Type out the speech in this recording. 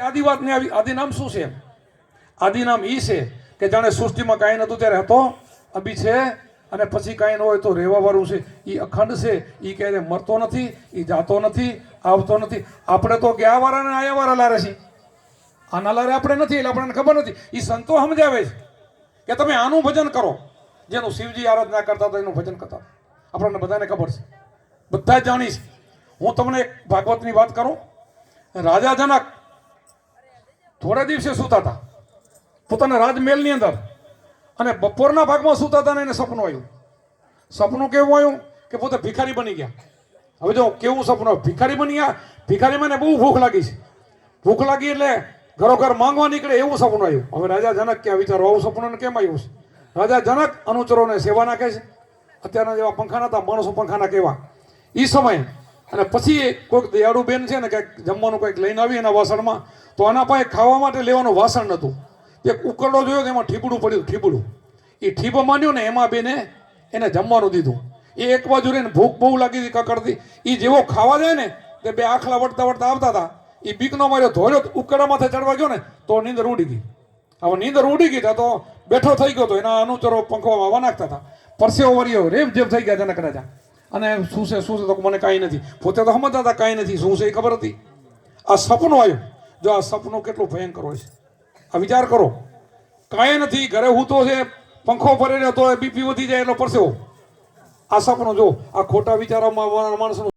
આદિ વાત ને આવી આદિ નામ શું છે? આદિ નામ ઈ છે કે જાણે સૃષ્ટિમાં કાંઈ નતું ત્યારે હતો, અભી છે, અને પછી કાંઈ ન હોય તો રહેવા વાળું છે. એ અખંડ છે એ ક્યારે મરતો નથી એ જાતો નથી, આવતો નથી. આપણે તો ગયા વાળા ને આયા વાળા લારે છે. આના લારે આપણે નથી, એટલે આપણને ખબર નથી. એ સંતો સમજાવે છે કે તમે આનું ભજન કરો. જેનું શિવજી આરાધના કરતા હતા, એનું ભજન કરતા આપણને બધાને ખબર છે. બધા જાણીશ હું તમને એક ભાગવતની વાત કરું. રાજા જનક થોડા દિવસે સૂતા હતા પોતાના રાજમહેલની અંદર. અને બપોરના ભાગમાં સૂતા હતા ને એને સપનું આવ્યું. સપનું કેવું આવ્યું? કે પોતે ભિખારી બની ગયા. હવે જો કેવું સપનું ભિખારી બની ગયા? ભિખારીમાં બહુ ભૂખ લાગી છે. ભૂખ લાગી એટલે ઘરો ઘર માંગવા નીકળે એવું સપનું આવ્યું. હવે રાજા જનક ક્યાં વિચારો? આવું સપનું કેમ આવ્યું છે? રાજા જનક અનુચરોને સેવા નાખે છે. અત્યારના જેવા પંખાના હતા, માણસો પંખાના કેવા. એ સમયે અને પછી કોઈક દયાળુ બેન છે ને કંઈક જમવાનું કંઈક લઈને આવી એના વાસણમાં, તો આના પાસે ખાવા માટે લેવાનું વાસણ નહોતું. એક ઉકરડો જોયો એમાં ઠીબડું પડ્યું, ઠીબડું. એ ઠીબો માન્યું ને એમાં બેને એને જમવાનું દીધું. એ એક બાજુ રહીને ભૂખ બહુ લાગી હતી કકડતી. એ જેવો ખાવા જાય ને, તે બે આખલા વળતા વળતા આવતા હતા. એ બીકનો માર્યો, ધોર્યો ઉકરડા માથે ચડવા ગયો ને, તો નીંદર ઉડી ગઈ. હવે નીંદર ઉડી ગઈ તો બેઠો થઈ ગયો તો એના અનુચરો પંખવામાં હવા નાખતા હતા. પરસેવો વર્યો, રેમ જેમ થઈ ગયા જનક રાજા. અને શું છે શું છે તો મને કાંઈ નથી. પોતે તો સમજતા કાંઈ નથી. શું છે એ ખબર હતી? આ સપનું આવ્યું. જો આ સપનું કેટલું ભયંકર હોય છે. આ વિચાર કરો. કાંઈ નથી. ઘરે હું તો છે, પંખો ફરે તો બીપી વધી જાય એટલો પરસેવો. આ સપનું જો, આ ખોટા વિચારોમાં માણસનું